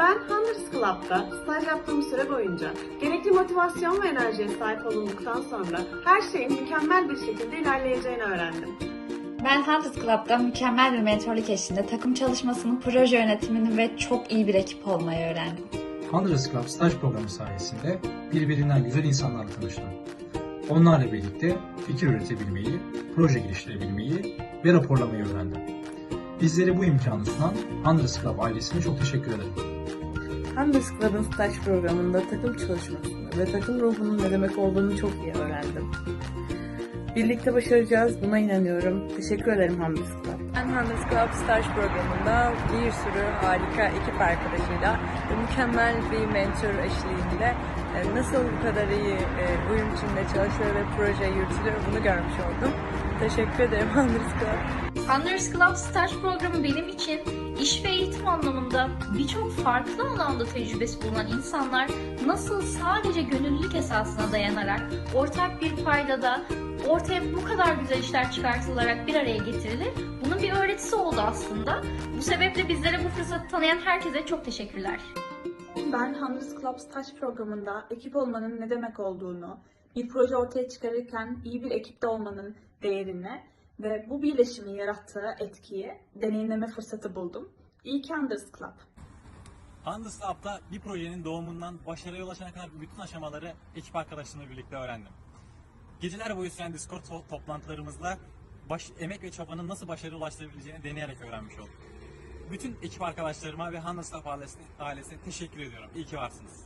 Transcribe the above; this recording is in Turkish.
Ben Hunters Club'da staj yaptığım süre boyunca gerekli motivasyon ve enerjiye sahip olunduktan sonra her şeyin mükemmel bir şekilde ilerleyeceğini öğrendim. Ben Hunters Club'da mükemmel bir mentorluk eşliğinde takım çalışmasını, proje yönetimini ve çok iyi bir ekip olmayı öğrendim. Hundreds Club staj programı sayesinde birbirinden güzel insanlarla tanıştım. Onlarla birlikte fikir üretebilmeyi, proje geliştirebilmeyi ve raporlamayı öğrendim. Bizlere bu imkanı sunan Hundreds Club ailesine çok teşekkür ederim. Hunters Club'ın staj programında takım çalışmasını ve takım ruhunun ne demek olduğunu çok iyi öğrendim. Birlikte başaracağız, buna inanıyorum. Teşekkür ederim Hunters Club. Ben Hunters Club staj programında bir sürü harika ekip arkadaşıyla ve mükemmel bir mentor eşliğinde e, nasıl bu kadar iyi e, uyum içinde çalışılır ve proje yürütülür bunu görmüş oldum. Teşekkür ederim Hunters Club. Hunters Club staj programı benim için iş ve eğitim anlamında birçok farklı alanda tecrübesi bulunan insanlar nasıl sadece gönüllülük esasına dayanarak ortak bir paydada ortaya bu kadar güzel işler çıkartılarak bir araya getirilir. Bunun bir öğretisi oldu aslında. Bu sebeple bizlere bu fırsatı tanıyan herkese çok teşekkürler. Ben Hundreds Club staj programında ekip olmanın ne demek olduğunu, bir proje ortaya çıkarırken iyi bir ekipte olmanın değerini ve bu birleşimin yarattığı etkiyi deneyimleme fırsatı buldum. İyi ki Hundreds Club. Handels Lab'da bir projenin doğumundan başarıya ulaşana kadar bütün aşamaları ekip arkadaşlarımla birlikte öğrendim. Geceler boyu süren Discord to- toplantılarımızda baş, emek ve çabanın nasıl başarıya ulaştırabileceğini deneyerek öğrenmiş olduk. Bütün ekip arkadaşlarıma ve Handels Lab ailesine, ailesine teşekkür ediyorum. İyi ki varsınız.